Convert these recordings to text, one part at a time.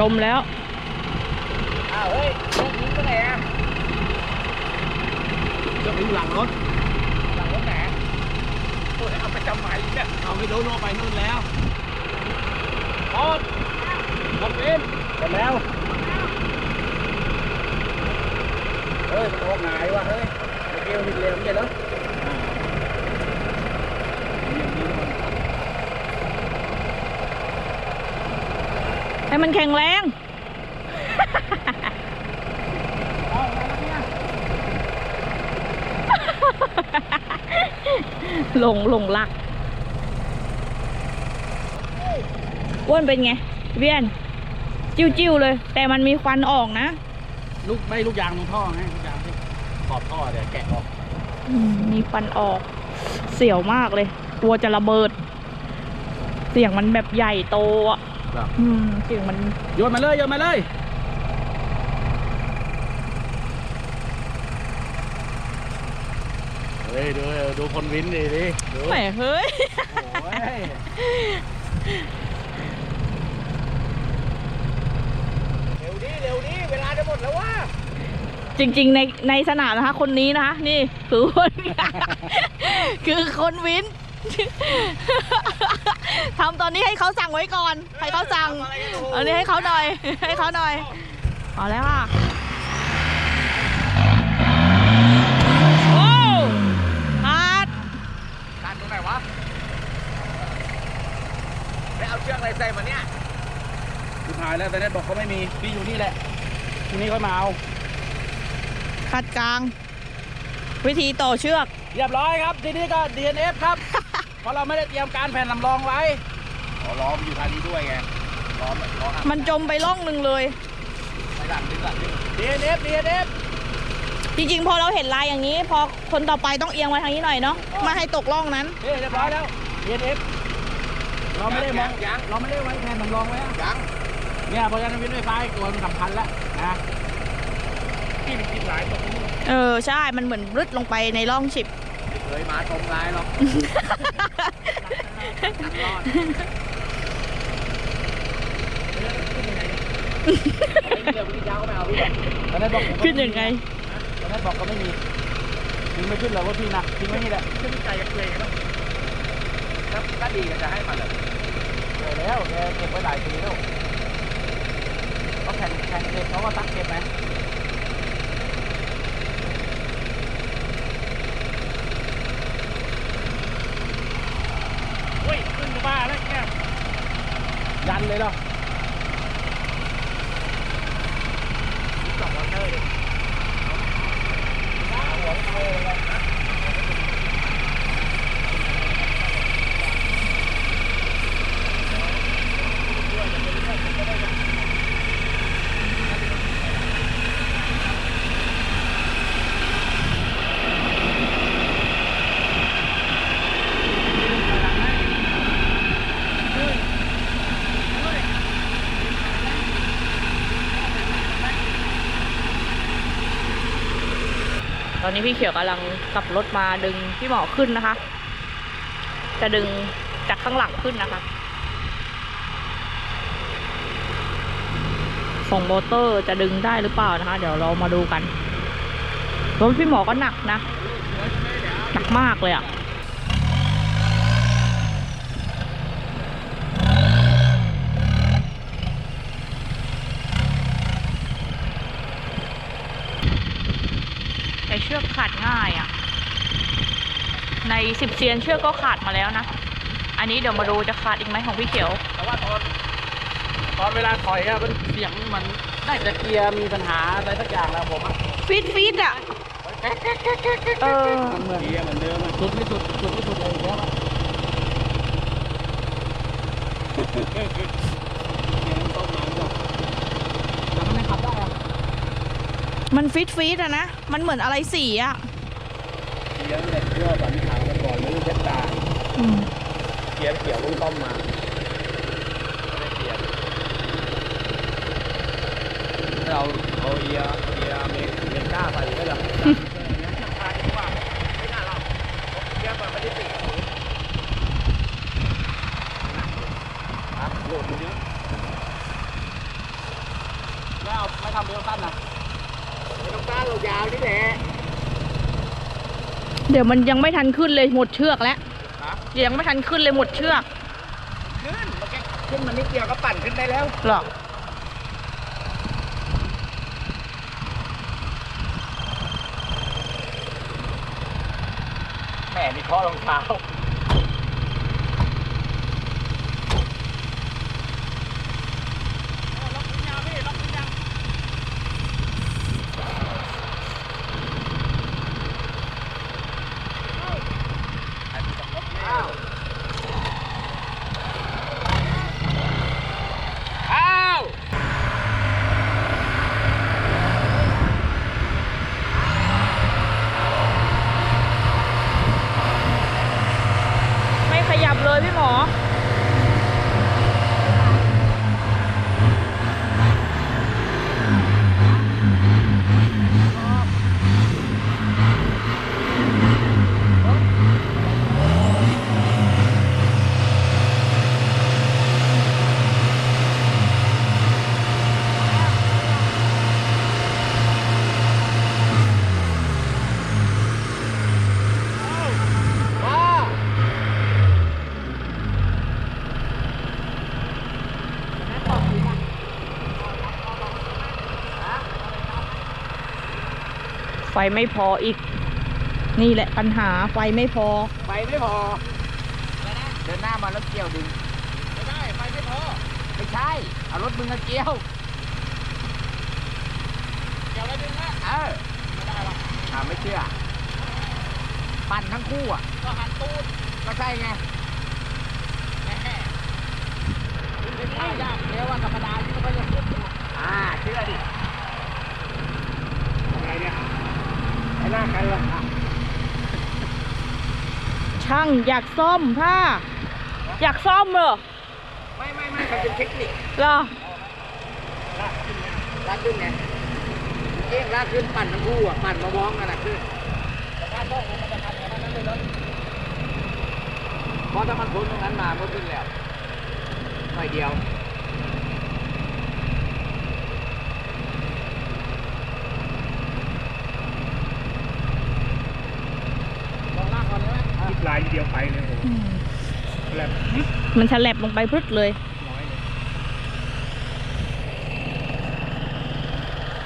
จมแล้ว อ้าวเฮ้ยรถนี้ไปไหนอะรถอยู่หลังรถ หลังรถไหนโอ้ยเอาไปจำหมายอีกเนี่ยเอาไปโดนไปนู่นแล้วรถรถเป็นหมดแล้ว เฮ้ยมันออกหงายว่ะเฮ้ยเมื่อกี้มันผิดเร็วไม่ใช่เหรอ ให้ มันแข็งแรงเอาแล้วเนี่ยหลงหลงรักอ้วนเป็นไง เวียน จิ้วๆเลย แต่มันมีควันออกนะ ลูกไม่ลูกยางตรงท่อไงลูกยางที่ขอบท่อเดี๋ยวแกะออกอืมมีควันออก เสียวมากเลย กลัวจะระเบิด เสียงมันแบบใหญ่โตอะ ครับอืมเสียงมันโยนมาเลยโยนมาเลย เฮ้ยดูดูคนวินดิดิดูแหมเฮ้ย โอ้ยเร็วดิเร็วดิเวลาจะหมดแล้วว่าจริงๆในในสนามนะคะ คนนี้นะคะ นี่คือคน คือคนวิน ทำตอนนี้ให้เขาสั่งไว้ก่อน ให้เขาสั่งอันนี้ให้เขาหน่อย ให้เขาหน่อยเอาแล้วค่ะโอ้ฮาร์ดการตรงไหนวะไปเอาเชือกอะไรใส่มาเนี่ยสุดท้ายแล้วแต่เน็ตบอกเขาไม่มีพี่อยู่นี่แหละทีนี้ค่อยมาเอาคัดกลาง วิธีต่อเชือก เรียบร้อยครับ ทีนี้ก็ DNF ครับ เพราะเราไม่ได้เตรียมการแผ่นลำรองไว้อ๋อล้อมันอยู่ทางนี้ด้วยไงล้อมันล้อหักมันจมไปล่องหนึ่งเลย ไปหลังดึงหลังดึง DNF DNF จริงๆ พอเราเห็นลายอย่างนี้ พอคนต่อไปต้องเอียงมาทางนี้หน่อยเนาะไมาให้ตกล่องนั้น เฮ้ยเรียบร้อยแล้ว DNF เราไม่ได้มองเราไม่ได้ไว้แผ่นลำรองไว้อะยังเนี่ยเพราะฉะนั้นวินไฟฟ้าตัวมันสำคัญแล้วนะที่มันกินหลายตรงนี้เออใช่ มันเหมือนรึดลงไปในร่องฉิบไม่ เคยมาตรงลายหรอกรอดเดี๋ยวพี่ยาวก็ไม่เอาพี่ตอนนั้นบอกผมก็ขึ้นยังไงตอนนั้นบอกก็ไม่มีทิ้งไม่ขึ้นเลยว่าพี่หนักทิ้งไว้นี่แหละขึ้นใจกับเกยกันแล้วถ้าดีก็จะให้มันเลยเจอแล้วแกเก็บไว้หลายปีแล้วเขาแข่งแข่งเก็บเขาก็ตักเก็บไหม เฮ้ยขึ้นกับบ้าแล้วแก้ม ยันเลยเหรอสองวอเตอร์เตอนนี้พี่เขียวกำลังขับรถมาดึงพี่หมอขึ้นนะคะ จะดึงจากข้างหลังขึ้นนะคะ ส่งโมเตอร์จะดึงได้หรือเปล่านะคะ เดี๋ยวเรามาดูกันรถพี่หมอก็หนักนะ หนักมากเลยอะ่ะ เชือกขาดง่ายอะ่ะ ในสิบเซียนเชือกก็ขาดมาแล้วนะ อันนี้เดี๋ยวมาดูจะขาดอีกไหมของพี่เขียว แต่ว่าตอนตอนเวลาถอยอะมันเสียงมันได้แต่เกียร์มีปัญหาอะไรสักอย่างแล้วผมอะฟีดฟีดอะ เออ มันเหมือนเกียร์เหมือนเดิมอะสุดไม่สุดสุดไม่สุดเลยแล้วอะเกียร์ มันต้มน้ำจ้ะแต่มันไม่ขับได้อะมันฟิตฟิตอะนะ มันเหมือนอะไรสีอะเกียร์เหล็กเชื่อสันนิษฐานกันก่อนหรือเพชรตาอืมเกียร์เขียวลุงต้อมมาไม่ได้เกียร์เราเอาเอียเอียเมกเมก้าใส่ก็ได้พาดีกว่าไม่น่าเราเยี่ยมมันไม่ได้ติดครับโหลดดูเยอะไม่เอาไม่ทำเรือสั้นนะ ไม่ต้องต้านเรายาวนี่แหละเดี๋ยวมันยังไม่ทันขึ้นเลยหมดเชือกแล้วฮะเดี๋ยวยังไม่ทันขึ้นเลยหมดเชือกขึ้นมันแค่ขึ้นมันนิดเดียวก็ปั่นขึ้นได้แล้วหรอแหมมีข้อรองเท้า ล็อกยาวพี่ล็อกยาว อ้าวอ้าว ไม่ขยับเลยพี่หมอ อ้าว ไฟไม่พออีก นี่แหละปัญหาไฟไม่พอ ไฟไม่พอ เดินหน้ามาแล้วเกี่ยวดึง ไม่ได้ ไฟไม่พอ ไม่ใช่ เอารถมึงมาเกี่ยว เกี่ยวแล้วดึงนะเออ ไม่ได้หรอกอ่าไม่เชื่อ ปั่นทั้งคู่อะ ก็หันตูดก็ใช่ไงแหม่ดึงไม่ยากเดี๋ยวว่าธรรมดาที่มันก็ยังขึ้นอยู่อ่าเชื่อดิอะไรเนี่ย ไอ้หน้ากันละช่างอยากซ่อมผ้าอยากซ่อมเหรอไม่ไม่ไม่มันเป็นเทคนิคเหรอลากขึ้นนะลากขึ้นไงเองลากขึ้นปั่นทั้งคู่อะปั่นมาม้องกันอะขึ้นแต่ถ้าต้องมันจะทำอย่างนั้นเลยเลยเพราะถ้ามันพ้นตรงนั้นมาก็ขึ้นแล้วหน่อยเดียว ลองลากก่อนเลยไหมคิด ลายเดียวไปเลยโอ้โหแบบมันฉลับลงไปพรึดเลย น้อยเลย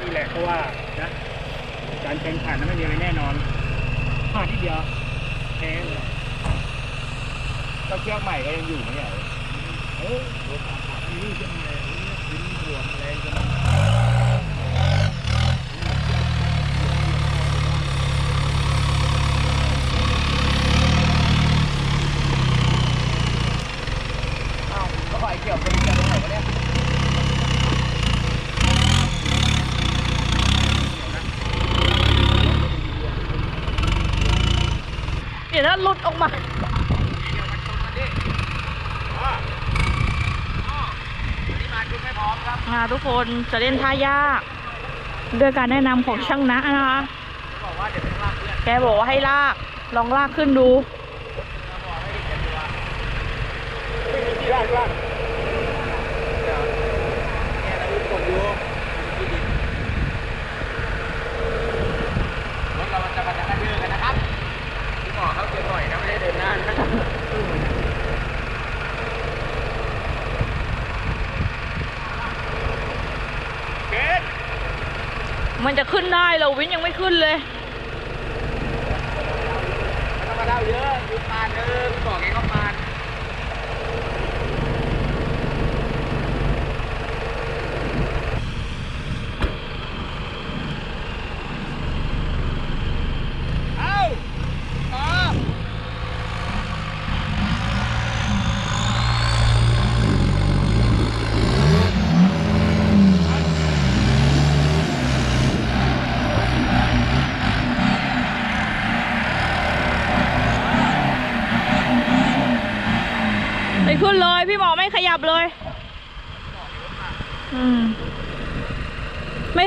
นี่แหละเพราะว่านะการแข่งขันนั้นไม่มีอะไรแน่นอนพลาดทีเดียวแพ้เลยก็เชือกใหม่ก็ยังอยู่ไม่ใช่เหรอเออนี่จะมาลิ้นบวมอะไรกัน อ้าวก็ไฟเกี่ยวเป็นเกี่ยวตรงไหนวะเนี่ย เดี๋ยวหลุดออกมา อ่าทุกคนจะเล่นท่ายาก ด้วยการแนะนำของช่างนะนะคะแกบอกว่าให้ลาก ลองลากขึ้นดูลากลาก เดี๋ยวแกเราดูกดอยู่ที่ดินรถเรามันจะมาจะกระดือกันนะครับพี่หมอเขาเจอหน่อยนะไม่ได้เดินหน้านะ เกต มั นจะขึ้นได้เราวินยังไม่ขึ้นเลยมาเล่าเยอะอยู่ปานเออพี่บอกไงก็มา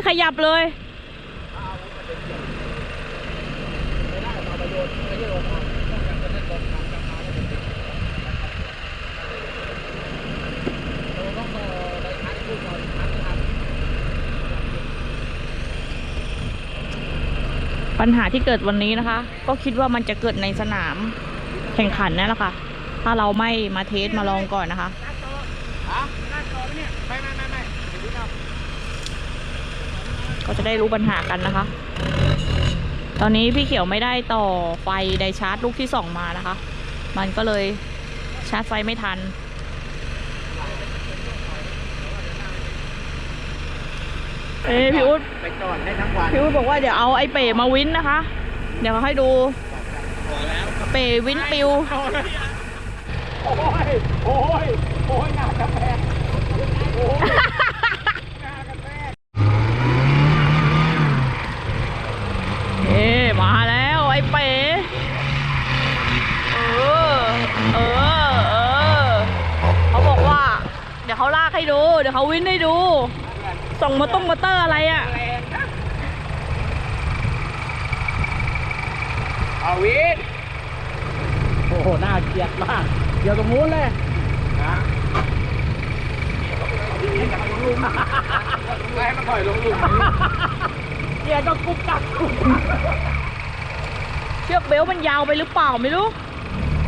ขยับเลยปัญหาที่เกิดวันนี้นะคะ ก็คิดว่ามันจะเกิดในสนามแข่งขันนั่นแหละค่ะ ถ้าเราไม่มาเทสมาลองก่อนนะคะ ไม่ไม่ไม่ไม่เดี๋ยวพี่ท ก็จะได้รู้ปัญหากันนะคะ ตอนนี้พี่เขียวไม่ได้ต่อไฟไดชาร์จลูกที่สองมานะคะ มันก็เลยชาร์จไฟไม่ทัน เอ้ยพี่อุ๊ดำไปจอดได้ทั้งวันพี่อุ๊ดบอกว่าเดี๋ยวเอาไอ้เป๋มาวินนะคะ เดี๋ยวให้ดูพอแล้วเป๋วินปิว โอ้ย โอ้ย โอ้ยหน้ากาแฟโอ้ยหน้ากาแฟ เอ๊มาแล้วไอ้เป๋เออ เออ เออ เขาบอกว่า เดี๋ ยวเขาลากให้ดู เดี๋ยวเขาวินให้ดู ส่งมาต้งมอเตอร์อะไรอะแรงนะเอาวินโอ้โหน่าเกลียดมาก เดี๋ยวตรงนู้นเลยนะไม่ให้มันปล่อยลงหลุมเกียร์ก็กุ๊กกักกุ๊กกักเชือกเบลต์มันยาวไปหรือเปล่าไม่รู้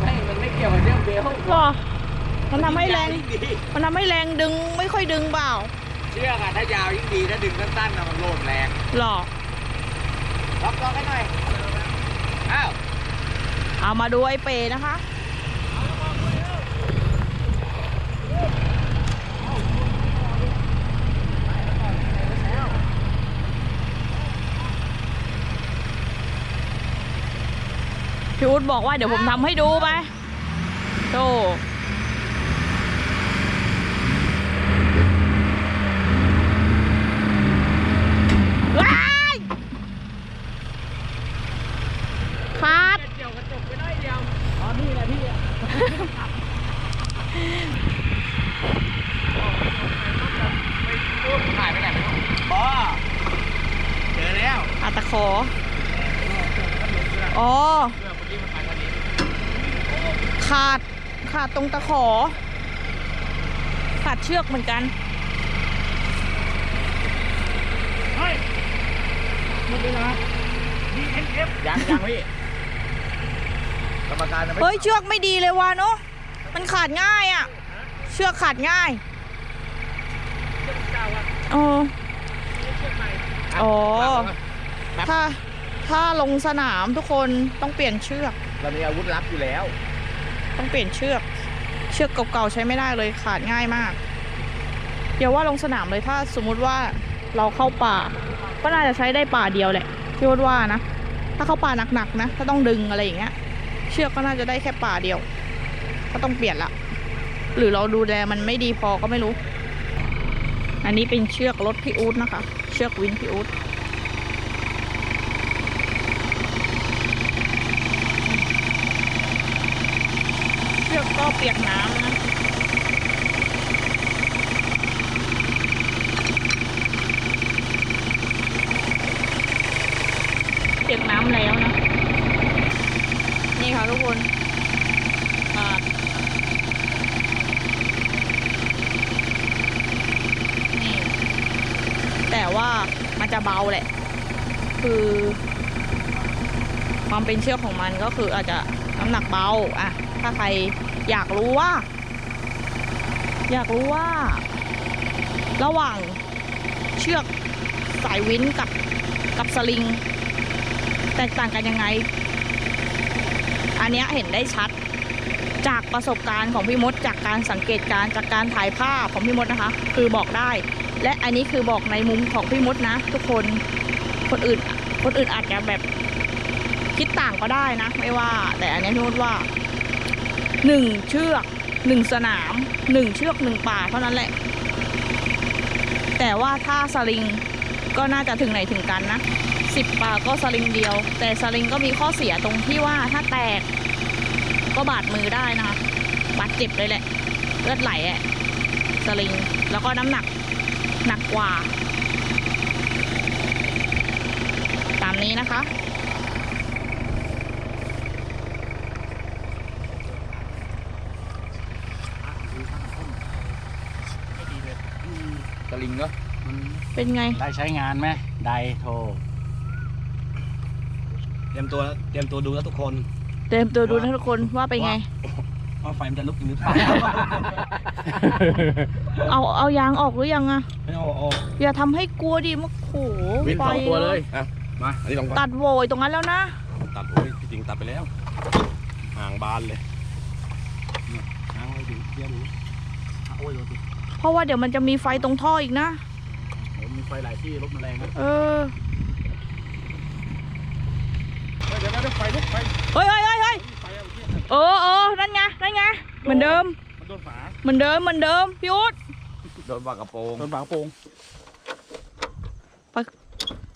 ไม่ มันไม่เกี่ยวกับเรื่องเบลหรอ มันทำให้แรง ยิ่ดีมันทำให้แรงดึงไม่ค่อยดึงเปล่าเชือกอะถ้ายาวยิ่งดีถ้าดึงสั้นๆอะมันโลดแรงหรอ ล็อกล็อกให้หน่อยอ้าวเอามาดูไอ้เป๋นะคะ พี่อุ๊ดบอกว่าเดี๋ยวผมทำให้ดูไปโต ว้ายขาดเกี่ยวกระจกไปได้เดียวอ๋อนี่แหละพี่ถ่ายไปไหนไม่รู้อ๋อเจอแล้วอาตะขออ๋อเรื่องเมื่อกี้มันไปทางนี้ขาดขาดตรงตะขอขาดเชือกเหมือนกัน เฮ้ยหมดเวลา DNF ยังยังพี่กรรมการจะไม่เฮ้ยเชือกไม่ดีเลยว่ะเนาะมันขาดง่ายอะ่ะ เชือกขาดง่ายเอออ๋อถ้าถ้าลงสนามทุกคนต้องเปลี่ยนเชือก เรามีอาวุธลับอยู่แล้ว ต้องเปลี่ยนเชือก เชือกเก่าๆใช้ไม่ได้เลยขาดง่ายมากอย่าว่าลงสนามเลยถ้าสมมุติว่าเราเข้าป่า ก็น่าจะใช้ได้ป่าเดียวแหละพี่วดว่านะ ถ้าเข้าป่าหนักๆนะถ้าต้องดึงอะไรอย่างเงี้ย เชือกก็น่าจะได้แค่ป่าเดียว ก็ต้องเปลี่ยนละ หรือเราดูแลมันไม่ดีพอก็ไม่รู้ อันนี้เป็นเชือกรถพี่อู๊ดนะคะ เชือกวินพี่อู๊ดเชือกก็เปียกน้ำนะ เปียก น้ำแล้วนะ นี่ค่ะทุกคนนี่ แต่ว่ามันจะเบาแหละ คือ ความเป็นเชือกของมันก็คืออาจจะน้ำหนักเบาอะถ้าใครอยากรู้ว่า อยากรู้ว่า ระหว่างเชือกสายวินกับกับสลิง แตกต่างกันยังไง อันนี้เห็นได้ชัดจากประสบการณ์ของพี่มด จากการสังเกตการจากการถ่ายภาพของพี่มดนะคะ คือบอกได้ และอันนี้คือบอกในมุมของพี่มดนะ ทุกคนคนอื่นคนอื่นอาจจะแบบคิดต่างก็ได้นะ ไม่ว่า แต่อันนี้พี่มดว่าหนึ่งเชือกหนึ่งสนามหนึ่งเชือกหนึ่งป่าเท่านั้นแหละ แต่ว่าถ้าสลิงก็น่าจะถึงไหนถึงกันนะ สิบป่าก็สลิงเดียว แต่สลิงก็มีข้อเสียตรงที่ว่าถ้าแตก ก็บาดมือได้นะคะบาดเจ็บเลยแหละ เลือดไหลอะสลิง แล้วก็น้ำหนักหนักกว่า ตามนี้นะคะสลิงเนาะเป็นไง ได้ใช้งานไหม ไดโทรเต รียมตัวเตรียมตัวดูแล้วทุกคนเต็มตัวดูนะทุกคนว่าเป็นไง ว่าไฟมันจะลุกจริงหรือเปล่าเอาเอายางออกหรือยังอะไม่เอาออกอย่าทำให้กลัวดิมะโหวินสองตัวเลย อะ มาอันนี้ลองตัดโหวยตรงนั้นแล้วนะตัดโอ้ยจริงๆตัดไปแล้วห่างบานเลยเนี่ยห่างไว้ดูเทียบดูโอ้ยโดนติเพราะว่าเดี๋ยวมันจะมีไฟตรงท่ออีกนะผมมีไฟหลายที่รถมันแรงนะ เออ เดี๋ยว ได้ไฟลุกไฟเฮ้ยเฮ้ยเฮ้ยเฮ้ยไฟเอาที่เออเออนั่นไงนั่นไงเหมือนเดิมมันโดนฝาเหมือนเดิมเหมือนเดิมพี่อุ๊ดโดนปากกระโปรงโดนฝากระโปรง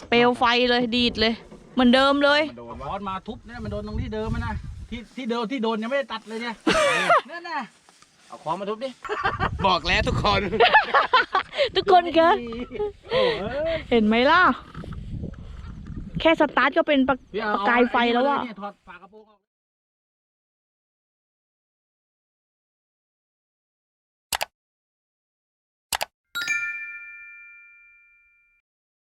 เปลวไฟเลยดีดเลย เหมือนเดิมเลยมันโดนร้อนมาทุบเนี่ยมันโดนตรงที่เดิมมันนะที่ที่เดิมที่โดนยังไม่ได้ตัดเลยเนี่ยนั่นน่ะเอาค้อนมาทุบดิบอกแล้วทุกคน ทุกคนคะโอ้เอ้ยเห็นไหมล่ะ แค่สตาร์ทก็เป็นประพี่เอประกายไฟแล้วอะเาเนี่ยถอด